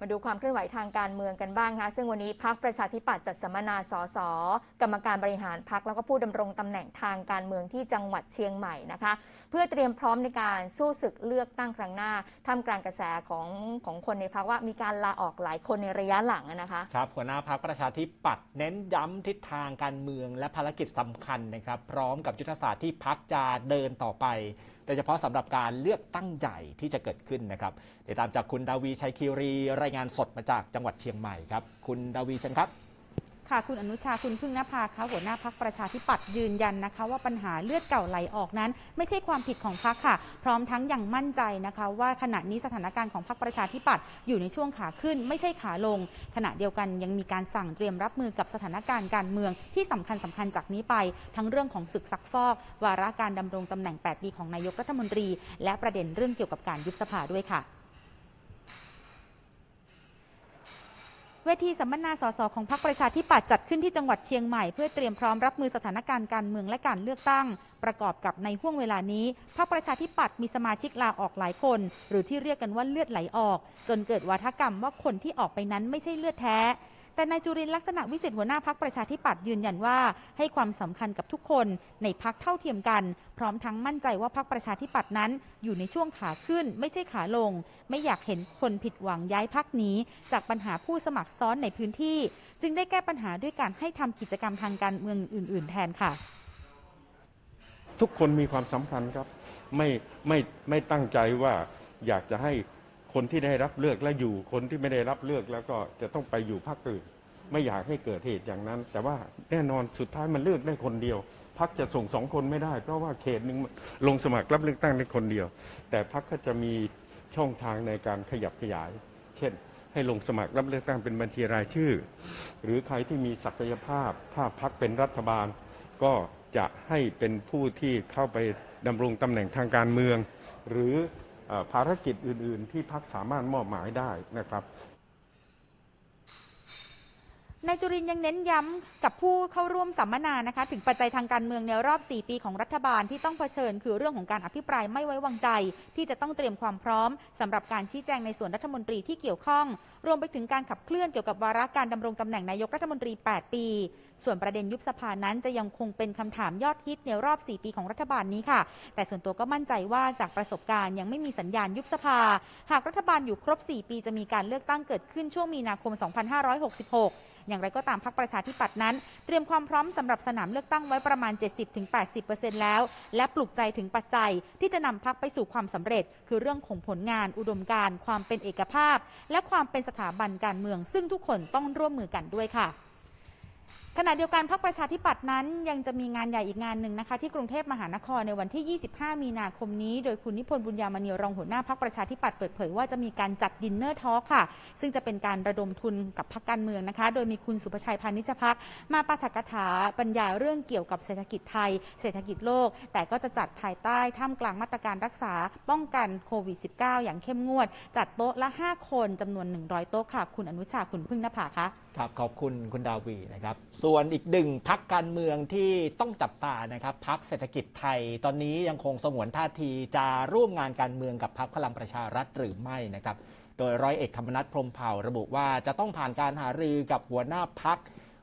มาดูความเคลื่อนไหวทางการเมืองกันบ้างคะซึ่งวันนี้พักประชาธิปัตย์จัดสัมมนาสสกรรมการบริหารพักแล้วก็ผู้ดำรงตำแหน่งทางการเมืองที่จังหวัดเชียงใหม่นะคะ เพื่อเตรียมพร้อมในการสู้ศึกเลือกตั้งครั้งหน้าท่ามกลางกระแสของของคนในพักว่ามีการลาออกหลายคนในระยะหลังนะคะครับหัวหน้าพักประชาธิปัตย์เน้นย้ำทิศทางการเมืองและภารกิจสำคัญนะครับ พร้อมกับยุทธศาสตร์ที่พักจะเดินต่อไป ดยเฉพาะสำหรับการเลือกตั้งใหญ่ที่จะเกิดขึ้นนะครับติดตามจากคุณดาวีชัยคีรี รายงานสดมาจากจังหวัดเชียงใหม่ครับ คุณดาวีเชิญครับ ค่ะคุณอนุชาคุณพึ่งนภาคะหัวหน้าพักประชาธิปัตย์ยืนยันนะคะ ว่าปัญหาเลือดเก่าไหลออกนั้น ไม่ใช่ความผิดของพักค่ะ พร้อมทั้งยังมั่นใจนะคะ ว่าขณะนี้สถานการณ์ของพักประชาธิปัตย์อยู่ในช่วงขาขึ้นไม่ใช่ขาลง ขณะเดียวกันยังมีการสั่งเตรียมรับมือกับสถานการณ์การเมืองที่สำคัญสำคัญจากนี้ไป ทั้งเรื่องของศึกซักฟอก วาระการดำรงตำแหน่ง 8 ปีของนายกรัฐมนตรี และประเด็นเรื่องเกี่ยวกับการยุบสภาด้วยค่ะ เวทีสัมมนาสสของพรรคประชาธิปัตย์จัดขึ้นที่จังหวัดเชียงใหม่เพื่อเตรียมพร้อมรับมือสถานการณ์การเมืองและการเลือกตั้ง ประกอบกับในห่วงเวลานี้พรรคประชาธิปัตย์มีสมาชิกลาออกหลายคน หรือที่เรียกกันว่าเลือดไหลออก จนเกิดวาทกรรมว่าคนที่ออกไปนั้นไม่ใช่เลือดแท้ แต่นายจุรินทร์ลักษณะวิสิทธิ์หัวหน้าพักประชาธิปัตย์ยืนยันว่า ให้ความสำคัญกับทุกคนในพักเท่าเทียมกัน พร้อมทั้งมั่นใจว่าพักประชาธิปัตย์นั้น อยู่ในช่วงขาขึ้นไม่ใช่ขาลง ไม่อยากเห็นคนผิดหวังย้ายพักนี้ จากปัญหาผู้สมัครซ้อนในพื้นที่ จึงได้แก้ปัญหาด้วยการให้ทำกิจกรรมทางการเมืองอื่น ๆ แทนค่ะ ทุกคนมีความสำคัญครับ ไม่ไม่ไม่ตั้งใจว่าอยากจะให้ คนที่ได้รับเลือกและอยู่คนที่ไม่ได้รับเลือกแล้วก็จะต้องไปอยู่พรรคอื่น ไม่อยากให้เกิดเหตุอย่างนั้น แต่ว่าแน่นอนสุดท้ายมันเลือกได้คนเดียวพรรคจะส่งสองคนไม่ได้ เพราะว่าเขตหนึ่งลงสมัครรับเลือกตั้งได้คนเดียว แต่พรรคก็จะมีช่องทางในการขยับขยาย เช่น ให้ลงสมัครรับเลือกตั้งเป็นบัญชีรายชื่อ หรือใครที่มีศักยภาพ ถ้าพรรคเป็นรัฐบาล ก็จะให้เป็นผู้ที่เข้าไปดำรงตำแหน่งทางการเมือง หรือเออ ภารกิจอื่น ๆ ที่พักสามารถมอบหมายได้นะครับ นายจุรินยังเน้นย้ำกับผู้เข้าร่วมสัมมนานะคะ ถึงปัจจัยทางการเมืองในรอบ 4 ปีของรัฐบาลที่ต้องเผชิญ คือเรื่องของการอภิปรายไม่ไว้วางใจ ที่จะต้องเตรียมความพร้อมสำหรับการชี้แจงในส่วนรัฐมนตรีที่เกี่ยวข้อง รวมไปถึงการขับเคลื่อนเกี่ยวกับวาระการดำรงตำแหน่งนายกรัฐมนตรี 8 ปี ส่วนประเด็นยุบสภานั้นจะยังคงเป็นคำถามยอดฮิตในรอบ 4 ปีของรัฐบาลนี้ค่ะ แต่ส่วนตัวก็มั่นใจว่าจากประสบการณ์ยังไม่มีสัญญาณยุบสภา หากรัฐบาลอยู่ครบ 4 ปีจะมีการเลือกตั้งเกิดขึ้นช่วงมีนาคม 2566 อย่างไรก็ตามพักประชาธิปัตย์นั้น เตรียมความพร้อมสำหรับสนามเลือกตั้งไว้ประมาณ 70-80%แล้ว และปลุกใจถึงปัจจัยที่จะนำพักไปสู่ความสำเร็จ คือเรื่องของผลงาน อุดมการณ์ความเป็นเอกภาพ และความเป็นสถาบันการเมือง ซึ่งทุกคนต้องร่วมมือกันด้วยค่ะขณะเดียวกันพรรคประชาธิปัตย์นั้นยังจะมีงานใหญ่อีกงานหนึ่งนะคะ ที่กรุงเทพมหานครในวันที่ 25 มีนาคมนี้ โดยคุณนิพนธ์บุญญามณีรองหัวหน้าพรรคประชาธิปัตย์เปิดเผยว่าจะมีการจัดดินเนอร์ทอล์ค่ะ ซึ่งจะเป็นการระดมทุนกับพรรคการเมืองนะคะ โดยมีคุณสุภชัยพานิชพักมาปาฐกถาบรรยายเรื่องเกี่ยวกับเศรษฐกิจไทย เศรษฐกิจโลก แต่ก็จะจัดภายใต้ท่ามกลางมาตรการรักษา ป้องกันโควิด -19 อย่างเข้มงวด จัดโต๊ะละ 5 คนจำนวน 100 โต๊ะค่ะ คุณอนุชาคุณพึ่งนภาคะครับขอบคุณคุณดาวีนะครับส่วนอีกหนึ่งพักการเมืองที่ต้องจับตานะครับพักเศรษฐกิจไทย ตอนนี้ยังคงสงวนท่าทีจะร่วมงานการเมืองกับพักพลังประชารัฐหรือไม่นะครับ โดยร้อยเอกธรรมนัฐพรมเผ่าระบุว่าจะต้องผ่านการหารือกับหัวหน้าพัก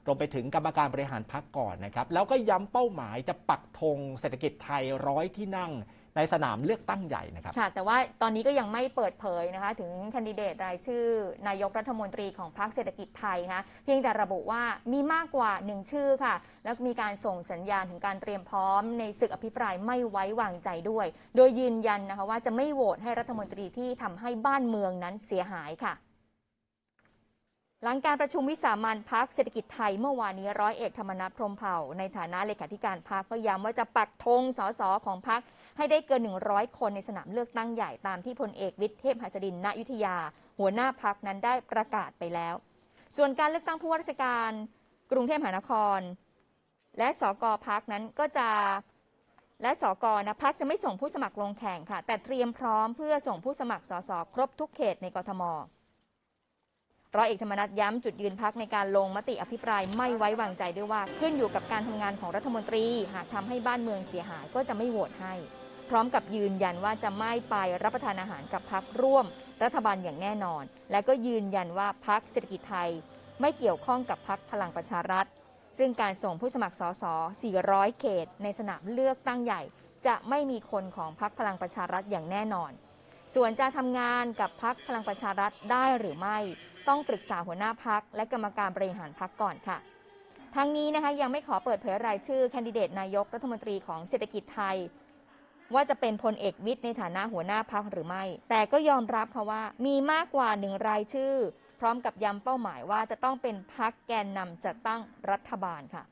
รวมไปถึงกรรมการบริหารพักก่อนนะครับ แล้วก็ย้ำเป้าหมายจะปักธงเศรษฐกิจไทยร้อยที่นั่ง ในสนามเลือกตั้งใหญ่นะครับ ค่ะ แต่ว่าตอนนี้ก็ยังไม่เปิดเผยนะคะ ถึงคนดิเดตรายชื่อนายกรัฐมนตรีของพรรคเศรษฐกิจไทยนะเพียงแต่ระบุว่ามีมากกว่าหนึ่งชื่อค่ะ แล้วมีการส่งสัญญาณถึงการเตรียมพร้อม ในศึกอภิปรายไม่ไว้วางใจด้วย โดยยืนยันนะคะว่าจะไม่โหวตให้รัฐมนตรีที่ทำให้บ้านเมืองนั้นเสียหายค่ะ หลังการประชุมวิสามันพักเศรษฐกิจไทยเมื่อวานนี้ร้อยเอกธรรมนัฐพรมเผ่า ในฐานะเลขาธิการพักก็ย้ำว่าจะปักธงสสของพักให้ได้เกิน 100 คนในสนามเลือกตั้งใหญ่ตามที่พลเอกวิทย์เทพหัสดินณยุธยา หัวหน้าพักนั้นได้ประกาศไปแล้ว ส่วนการเลือกตั้งผู้ว่าราชการกรุงเทพมหานคร และสกพักนั้นก็จะและสกนะพักจะไม่ส่งผู้สมัครลงแข่งค่ะ แต่เตรียมพร้อมเพื่อส่งผู้สมัครสสครบทุกเขตในกทม ร้อยเอกธรรมนัฐย้ำจุดยืนพักในการลงมติอภิปรายไม่ไว้วางใจด้วยว่า ขึ้นอยู่กับการทำงานของรัฐมนตรี หากทำให้บ้านเมืองเสียหายก็จะไม่โหวตให้ พร้อมกับยืนยันว่าจะไม่ไปรับประทานอาหารกับพักร่วม รัฐบาลอย่างแน่นอน และก็ยืนยันว่าพักเศรษฐกิจไทย ไม่เกี่ยวข้องกับพักพลังประชารัฐ ซึ่งการส่งผู้สมัครสส 400 เขต ในสนามเลือกตั้งใหญ่ จะไม่มีคนของพักพลังประชารัฐอย่างแน่นอน ส่วนจะทำงานกับพักพลังประชารัฐได้หรือไม่ ต้องปรึกษาหัวหน้าพักและกรรมการบริหารพักก่อนค่ะทั้งนี้นะคะยังไม่ขอเปิดเผยรายชื่อแคนดิเดตนายกรัฐมนตรีของเศรษฐกิจไทย ว่าจะเป็นพลเอกวิทย์ในฐานะหัวหน้าพักหรือไม่ แต่ก็ยอมรับค่ะว่ามีมากกว่าหนึ่งรายชื่อ พร้อมกับย้ำเป้าหมายว่าจะต้องเป็นพักแกนนำจัดตั้งรัฐบาลค่ะ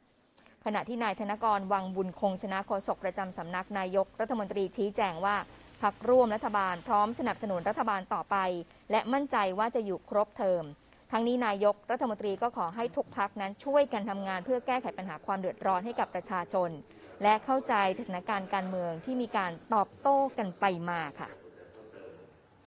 ขณะที่นายธนกรวังบุญคงชนะโฆษกประจำสำนักนายกรัฐมนตรีชี้แจงว่า พักร่วมรัฐบาลพร้อมสนับสนุนรัฐบาลต่อไป และมั่นใจว่าจะอยู่ครบเทอม ทั้งนี้นายกรัฐมนตรีก็ขอให้ทุกพักนั้นช่วยกันทำงานเพื่อแก้ไขปัญหาความเดือดร้อนให้กับประชาชน และเข้าใจสถานการณ์การเมืองที่มีการตอบโต้กันไปมาค่ะ